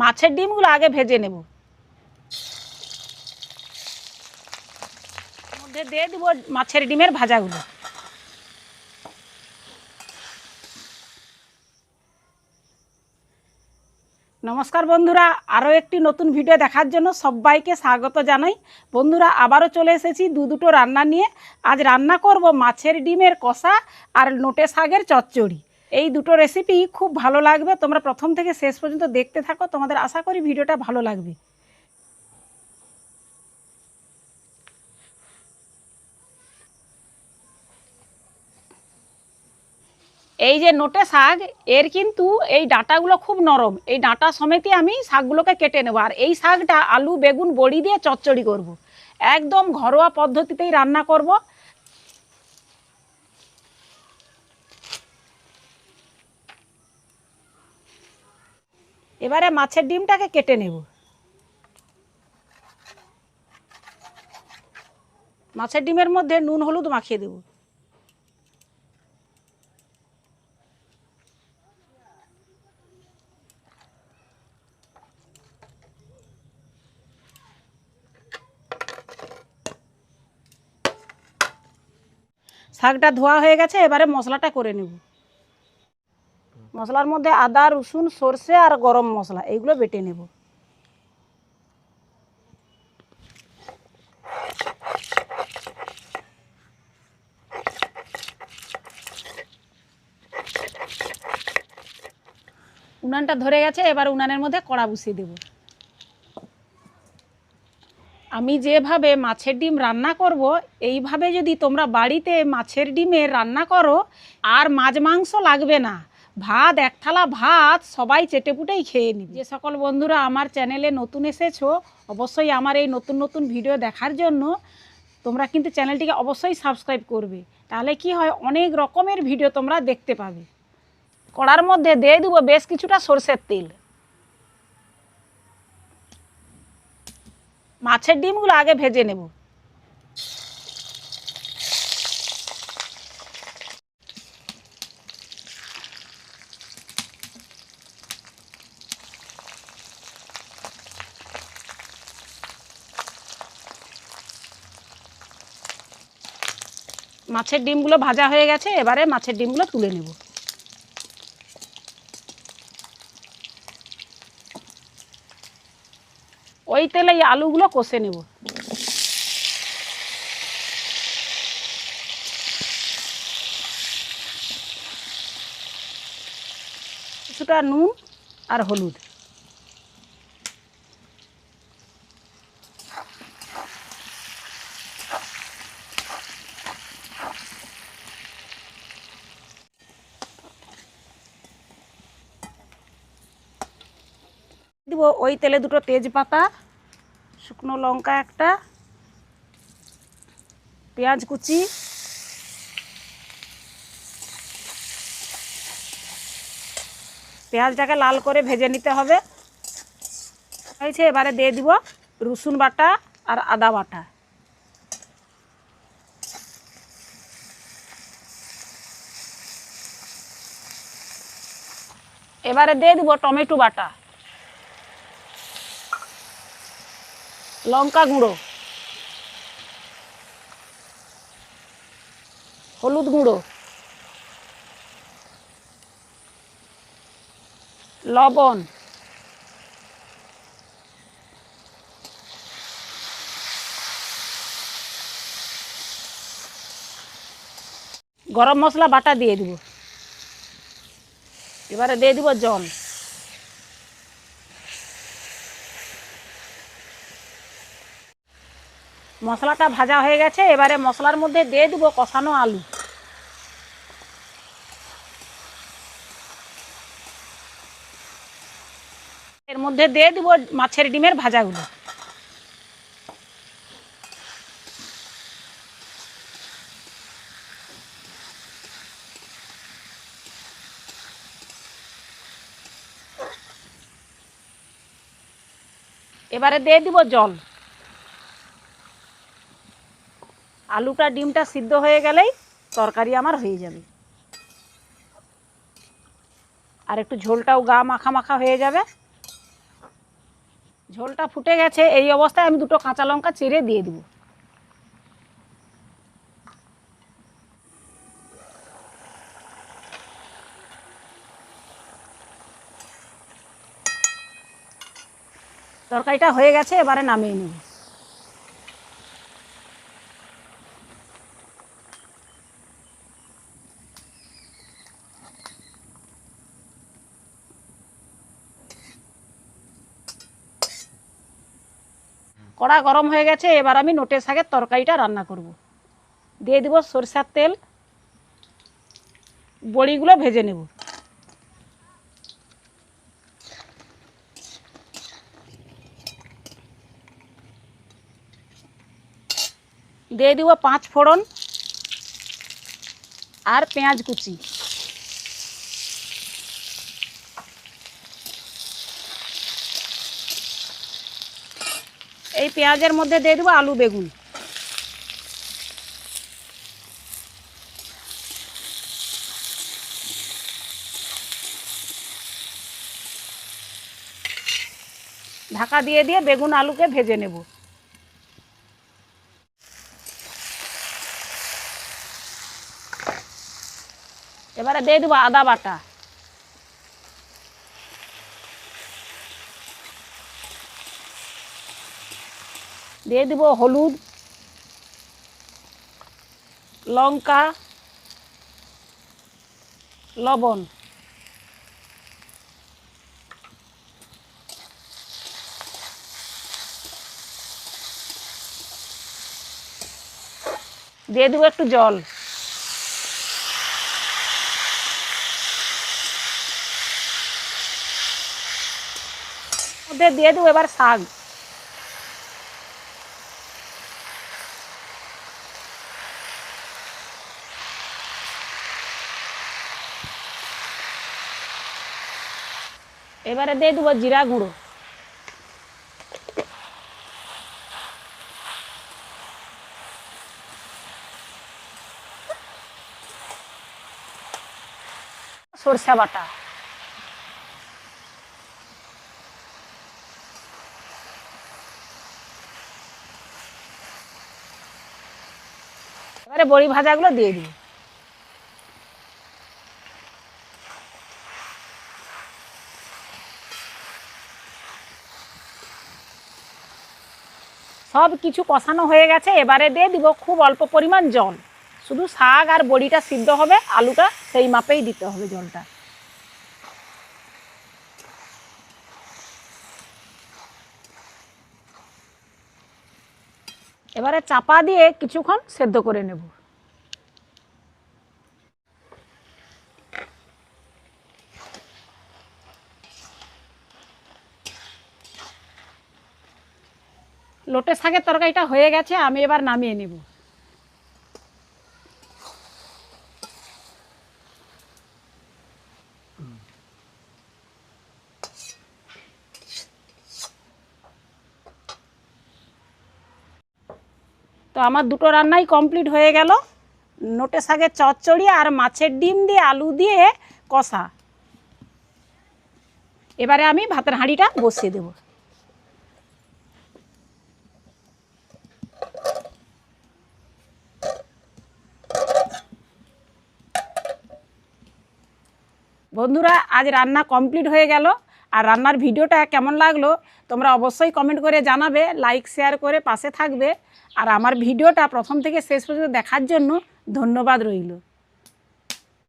মাছের ডিমগুলো আগে ভেজে নেব। মধ্যে দিয়ে দেবো মাছের ডিমের ভাজাগুলো। নমস্কার বন্ধুরা, আরও একটি নতুন ভিডিও দেখার জন্য সবাইকে স্বাগত জানাই। বন্ধুরা, আবারও চলে এসেছি দু দুটো রান্না নিয়ে। আজ রান্না করব মাছের ডিমের কষা আর নোটে শাকের চচ্চড়ি। এই দুটো রেসিপি খুব ভালো লাগবে। তোমরা প্রথম থেকে শেষ পর্যন্ত দেখতে থাকো। তোমাদের আশা করি ভিডিওটা ভালো লাগবে। এই যে নোটে শাক, এর কিন্তু এই ডাঁটাগুলো খুব নরম। এই ডাঁটা সমেতই আমি শাকগুলোকে কেটে নেব। আর এই শাকটা আলু, বেগুন, বড়ি দিয়ে চচ্চড়ি করব। একদম ঘরোয়া পদ্ধতিতেই রান্না করব। এবারে মাছের ডিমটাকে কেটে নেব। মাছের ডিমের মধ্যে নুন, হলুদ মাখিয়ে দেবো। শাকটা ধোয়া হয়ে গেছে, এবারে মশলাটা করে নেব। মশলার মধ্যে আদা, রসুন, সর্ষে আর গরম মশলা, এইগুলো বেটে নেব। উনানটা ধরে গেছে, এবার উনানের মধ্যে কড়া বসিয়ে দেবো। আমি যেভাবে মাছের ডিম রান্না করব, এইভাবে যদি তোমরা বাড়িতে মাছের ডিমের রান্না করো, আর মাছ মাংস লাগবে না ভাত, এক থালা ভাত সবাই চেটেপুটেই খেয়ে নিবে। যে সকল বন্ধুরা আমার চ্যানেলে নতুন এসেছ, অবশ্যই আমার এই নতুন নতুন ভিডিও দেখার জন্য তোমরা কিন্তু চ্যানেলটিকে অবশ্যই সাবস্ক্রাইব করবে। তাহলে কি হয়, অনেক রকমের ভিডিও তোমরা দেখতে পাবে। কড়ার মধ্যে দিয়ে দেবো বেশ কিছুটা সর্ষের তেল। মাছের ডিমগুলো আগে ভেজে নেব। মাছের ডিমগুলো ভাজা হয়ে গেছে, এবারে মাছের ডিমগুলো তুলে নেব। ওই তেলে এই আলুগুলো কষে নেব। কিছুটা নুন আর হলুদ। দিব ওই তেলে দুটো তেজপাতা, শুকনো লঙ্কা একটা, পেঁয়াজ কুচি, পেঁয়াজটাকে লাল করে ভেজে নিতে হবে। হয়েছে, এবারে দিয়ে দিব রসুন বাটা আর আদা বাটা। এবারে দিয়ে দিব টমেটো বাটা। লঙ্কা গুঁড়ো। হলুদ গুঁড়ো। লবণ। গরম মশলা বাটা দিয়ে দিব। এবারে দিয়ে দিব জল। মশলাটা ভাজা হয়ে গেছে, এবারে মশলার মধ্যে দিয়ে দিব কষানো আলু। এর মধ্যে দিয়ে দিব মাছের ডিমের ভাজাগুলো। এবারে দিয়ে দিব জল। আলুটা, ডিমটা সিদ্ধ হয়ে গেলেই তরকারি আমার হয়ে যাবে। আর একটু ঝোলটাও গা মাখা মাখা হয়ে যাবে। ঝোলটা ফুটে গেছে, এই অবস্থায় আমি দুটো কাঁচা লঙ্কা চিড়ে দিয়ে দেবো। তরকারিটা হয়ে গেছে, এবারে নামিয়ে নেব। কড়া গরম হয়ে গেছে, এবার আমি নোটের শাকের তরকারিটা রান্না করব। দিয়ে দেবো সরষের তেল, বড়িগুলো ভেজে নেব। দিয়ে দিব পাঁচ ফোড়ন আর পেঁয়াজ কুচি। এই পেঁয়াজের মধ্যে দিয়ে দেবো আলু বেগুন। ঢাকা দিয়ে দিয়ে বেগুন আলুকে ভেজে নেব। এবারে দিয়ে দেবো আদা বাটা। দিয়ে দিব হলুদ লঙ্কা লবণ। দিয়ে দেবো একটু জল। দিয়ে দেবো এবার শাক। এবারে দিয়ে দেবো জিরা গুঁড়ো। সরষে বাটা। এবারে বড়ি ভাজাগুলো দিয়ে দিই সব কিছু কষানো হয়ে গেছে, এবারে দিয়ে দিব খুব অল্প পরিমাণ জল। শুধু শাক আর বড়িটা সিদ্ধ হবে, আলুটা সেই মাপেই দিতে হবে জলটা। এবারে চাপা দিয়ে কিছুক্ষণ সেদ্ধ করে নেব। লোটে শাকের তরকারিটা হয়ে গেছে, আমি এবার নামিয়ে নেব। তো আমার দুটো রান্নাই কমপ্লিট হয়ে গেল। নোটে শাকের চচ্চড়ি আর মাছের ডিম দিয়ে আলু দিয়ে কষা। এবারে আমি ভাতের হাঁড়িটা বসিয়ে দেবো। বন্ধুরা, আজ রান্না কমপ্লিট হয়ে গেল। আর রান্নার ভিডিওটা কেমন লাগল, তোমরা অবশ্যই কমেন্ট করে জানাবে, লাইক, শেয়ার করে পাশে থাকবে। আর আমার ভিডিওটা প্রথম থেকে শেষ পর্যন্ত দেখার জন্য ধন্যবাদ রইল।